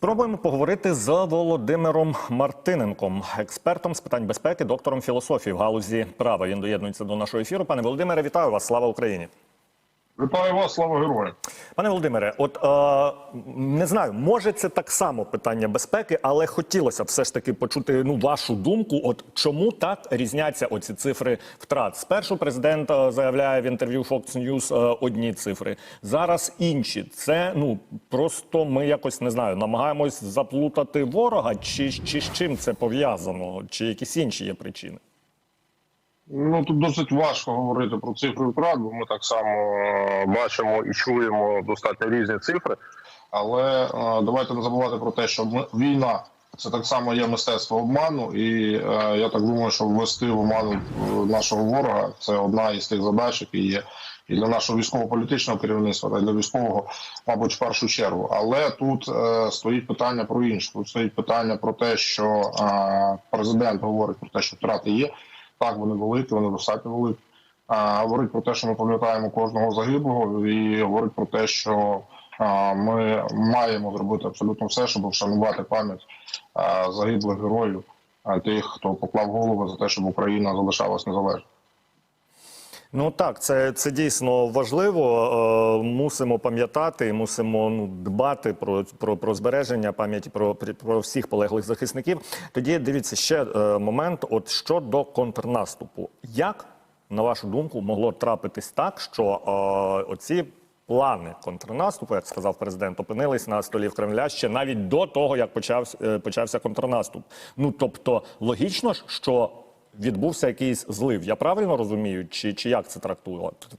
Спробуємо поговорити з Володимиром Мартиненком, експертом з питань безпеки, доктором філософії в галузі права. Він доєднується до нашого ефіру. Пане Володимире, вітаю вас! Слава Україні! Вітаю вас, слава героям. Пане Володимире, от е, не знаю, може це так само питання безпеки, але хотілося б все ж таки почути ну вашу думку. От чому так різняться оці цифри втрат? Спершу президент е, заявляє в інтерв'ю Fox News е, одні цифри, зараз інші. Це ну просто ми якось не знаю, намагаємось заплутати ворога, чи, чи з чим це пов'язано, чи якісь інші є причини. Ну тут досить важко говорити про цифри втрат, бо ми так само е, бачимо і чуємо достатньо різні цифри. Але е, давайте не забувати про те, що війна це так само є мистецтво обману, і е, я так думаю, що ввести в оману нашого ворога це одна із тих задач, які є і для нашого військово-політичного керівництва, та для військового, мабуть, в першу чергу. Але тут е, стоїть питання про інше. Тут стоїть питання про те, що е, президент говорить про те, що втрати є. Так, вони великі, вони достатньо великі. А, говорить про те, що ми пам'ятаємо кожного загиблого, і говорить про те, що а, ми маємо зробити абсолютно все, щоб вшанувати пам'ять загиблих героїв, а, тих, хто поклав голову за те, щоб Україна залишалась незалежною. Ну так, це, це дійсно важливо. Е, мусимо пам'ятати, мусимо ну, дбати про, про, про збереження пам'яті про, про всіх полеглих захисників. Тоді дивіться ще е, момент. От щодо контрнаступу, як на вашу думку могло трапитись так, що е, оці плани контрнаступу, як сказав президент, опинились на столі в Кремля ще навіть до того, як почався, почався контрнаступ. Ну тобто, логічно що відбувся якийсь злив. Я правильно розумію, чи, чи як це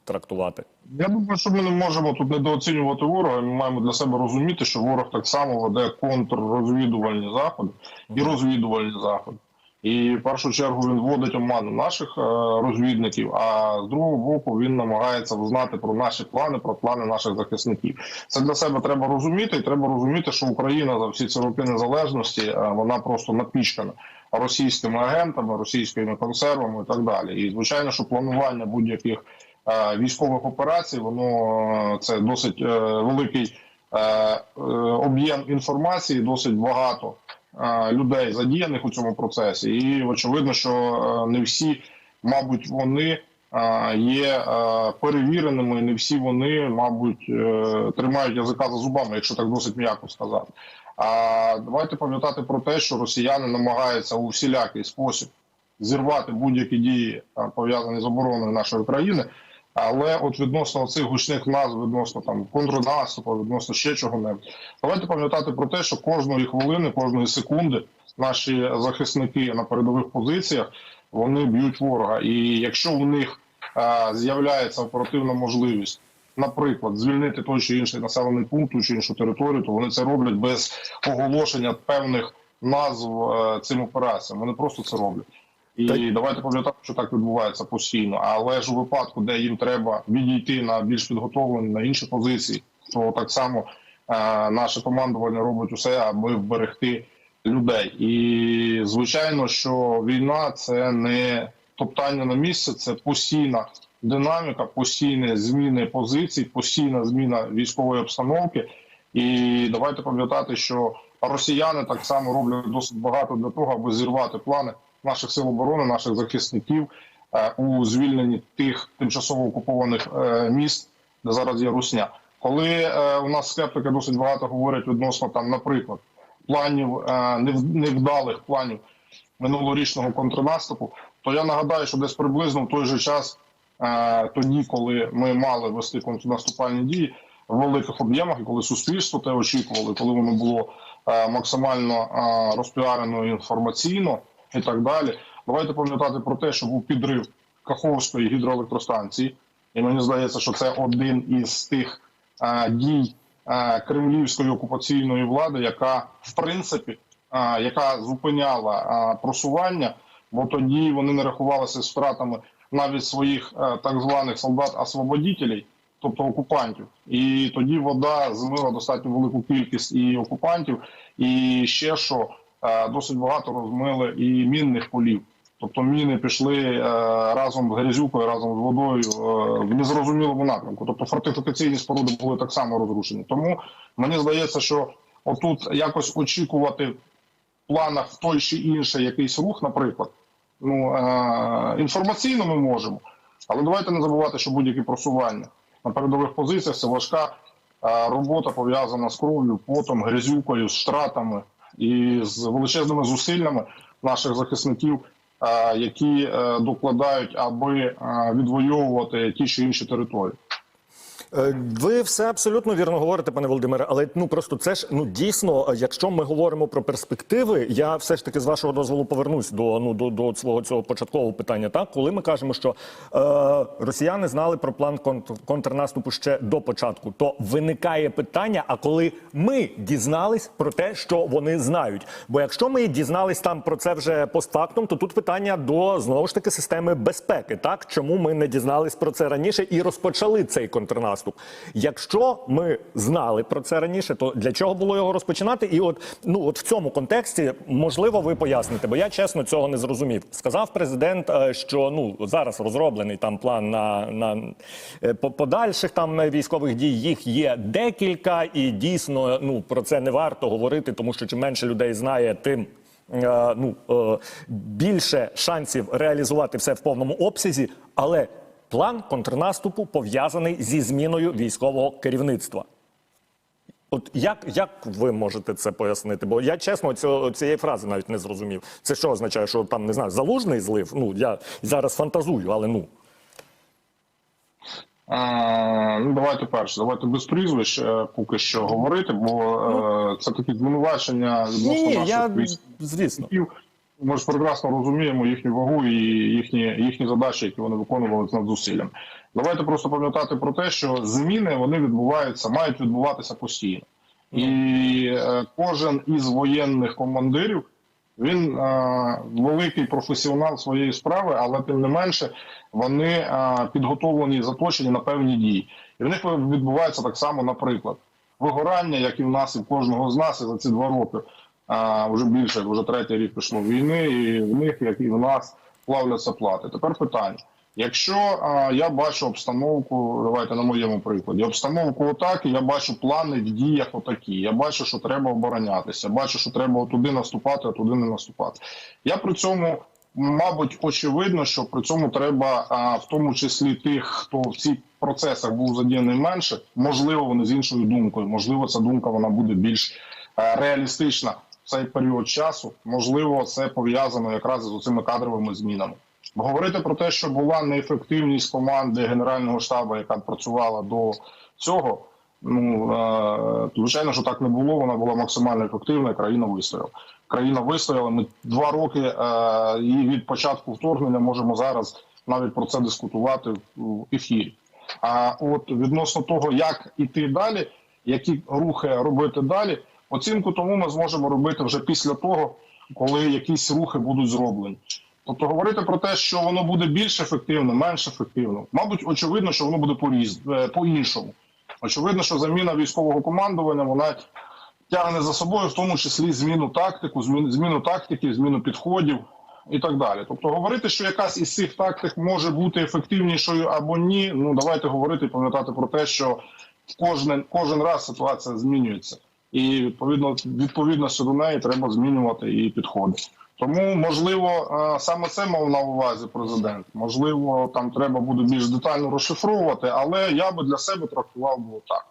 трактувати? Я думаю, що ми не можемо тут недооцінювати ворога. Ми маємо для себе розуміти, що ворог так само веде контррозвідувальні заходи і розвідувальні заходи. І в першу чергу він вводить оману наших е, розвідників. А з другого боку він намагається знати про наші плани, про плани наших захисників. Це для себе треба розуміти, і треба розуміти, що Україна за всі ці роки незалежності е, вона просто напічкана російськими агентами, російськими консервами і так далі. І звичайно, що планування будь-яких е, військових операцій, воно е, це досить е, великий об'єм інформації, досить багато людей задіяних у цьому процесі, і очевидно, що не всі, мабуть, вони. Є перевіреними, не всі вони, мабуть, тримають язика за зубами, якщо так досить м'яко сказати. А давайте пам'ятати про те, що росіяни намагаються у всілякий спосіб зірвати будь-які дії пов'язані з обороною нашої країни. Але от відносно цих гучних назв, відносно там контрнаступу, відносно ще чого-небудь, давайте пам'ятати про те, що кожної хвилини, кожної секунди наші захисники на передових позиціях вони б'ють ворога. І якщо у них е, з'являється оперативна можливість, наприклад, звільнити той чи інший населений пункт, ту чи іншу територію, то вони це роблять без оголошення певних назв е, цим операціям. Вони просто це роблять. І Так. давайте пам'ятати, що так відбувається постійно. Але ж у випадку, де їм треба відійти на більш підготовлені на інші позиції, то так само е, наше командування робить усе, аби вберегти людей. І звичайно, що війна це не топтання на місце, це постійна динаміка, постійні зміни позицій, постійна зміна військової обстановки. І давайте пам'ятати, що росіяни так само роблять досить багато для того, аби зірвати плани наших сил оборони, наших захисників е, у звільненні тих тимчасово окупованих е, міст, де зараз є русня. Коли е, у нас скептики досить багато говорять відносно там, наприклад, планів невдалих планів минулорічного контрнаступу, то я нагадаю, що десь приблизно в той же час, тоді, коли ми мали вести контрнаступальні дії в великих об'ємах, і коли суспільство те очікувало, коли воно було е, максимально е, розпіарено інформаційно і так далі. Давайте пам'ятати про те, що був підрив Каховської гідроелектростанції, і мені здається, що це один із тих е, дій кремлівської окупаційної влади, яка в принципі яка зупиняла просування, бо тоді вони не рахувалися з втратами навіть своїх е, так званих солдат-освободітелей, тобто окупантів. І тоді вода змила достатньо велику кількість і окупантів, і ще що е, досить багато розмили і мінних полів. Тобто міни пішли е, разом з грязюкою, разом з водою в незрозумілому напрямку. Тобто фортифікаційні споруди були так само розрушені. Тому мені здається, що отут якось очікувати в планах в той чи інший якийсь рух, наприклад. Ну е- інформаційно ми можемо, але давайте не забувати, що будь-які просування на передових позиціях це важка е, робота пов'язана з кров'ю, потом, грязюкою, з штратами і з величезними зусиллями наших захисників, е, які докладають, аби відвоювати ті чи інші території. Е, Ви все абсолютно вірно говорите, пане Володимире, але ну просто це ж ну дійсно, е, якщо ми говоримо про перспективи, я все ж таки з вашого дозволу повернусь до ну до, до свого цього початкового питання. Так, коли ми кажемо, що е, росіяни знали про план контр, контрнаступу ще до початку, то виникає питання: а коли ми дізнались про те, що вони знають? Бо якщо ми дізнались там про це вже постфактум, то тут питання до знову ж таки системи безпеки. Так чому ми не дізнались про це раніше і розпочали цей контрнаступ? Якщо ми знали про це раніше, то для чого було його розпочинати? І от ну от в цьому контексті можливо ви поясните, бо я чесно цього не зрозумів. Сказав президент, е, що ну зараз розроблений там план на, на е, подальших там е, військових дій. Їх є декілька, і дійсно ну про це не варто говорити, тому що чим менше людей знає, тим. Ну більше шансів реалізувати все в повному обсязі, але план контрнаступу пов'язаний зі зміною військового керівництва. От як, як ви можете це пояснити? Бо я чесно цього, цієї фрази навіть не зрозумів. Це що означає, що там не знаю, залужний злив? Ну я зараз фантазую, але ну ну, давайте перше, давайте без прізвищ е, поки що говорити, бо е, це такі звинувачення відносно ні, наших я звісно. Ми ж прекрасно розуміємо їхню вагу і їхні, їхні задачі, які вони виконували з надзусиллям. Давайте просто пам'ятати про те, що зміни вони відбуваються, мають відбуватися постійно. І е, кожен із воєнних командирів він е, великий професіонал своєї справи, але тим не менше вони е, підготовлені і заточені на певні дії. І в них відбувається так само, наприклад, вигорання, як і в нас, і в кожного з нас, і за ці два роки а, вже більше, вже третій рік пішло війни, і в них, як і в нас, плавляться плати. Тепер питання. Якщо а, я бачу обстановку, давайте на моєму прикладі, обстановку отак, і я бачу плани в діях отакі. Я бачу, що треба оборонятися, бачу, що треба туди наступати, а туди не наступати. Я при цьому, мабуть, очевидно, що при цьому треба, а, в тому числі тих, хто в цих процесах був задіяний менше, можливо, вони з іншою думкою, можливо, ця думка вона буде більш е, реалістична цей період часу. Можливо, це пов'язано якраз з цими кадровими змінами. Говорити про те, що була неефективність команди Генерального штабу, яка працювала до цього. Ну е, звичайно, що так не було. Вона була максимально ефективна. і Країна вистояла. Країна вистояла. Ми два роки е, і від початку вторгнення можемо зараз навіть про це дискутувати в ефірі. А от відносно того, як іти далі, які рухи робити далі, оцінку тому ми зможемо робити вже після того, коли якісь рухи будуть зроблені. Тобто говорити про те, що воно буде більш ефективно, менш ефективно, мабуть, очевидно, що воно буде е, по-іншому. Очевидно, що заміна військового командування вона тягне за собою, в тому числі зміну тактику, зміну, зміну тактики, зміну підходів і так далі. Тобто, говорити, що якась із цих тактик може бути ефективнішою або ні. Ну давайте говорити і пам'ятати про те, що кожен, кожен раз ситуація змінюється, і відповідно відповідно до неї треба змінювати і підходи. Тому можливо е, саме це мав на увазі президент. Можливо, там треба буде більш детально розшифровувати, але я би для себе трактував було так.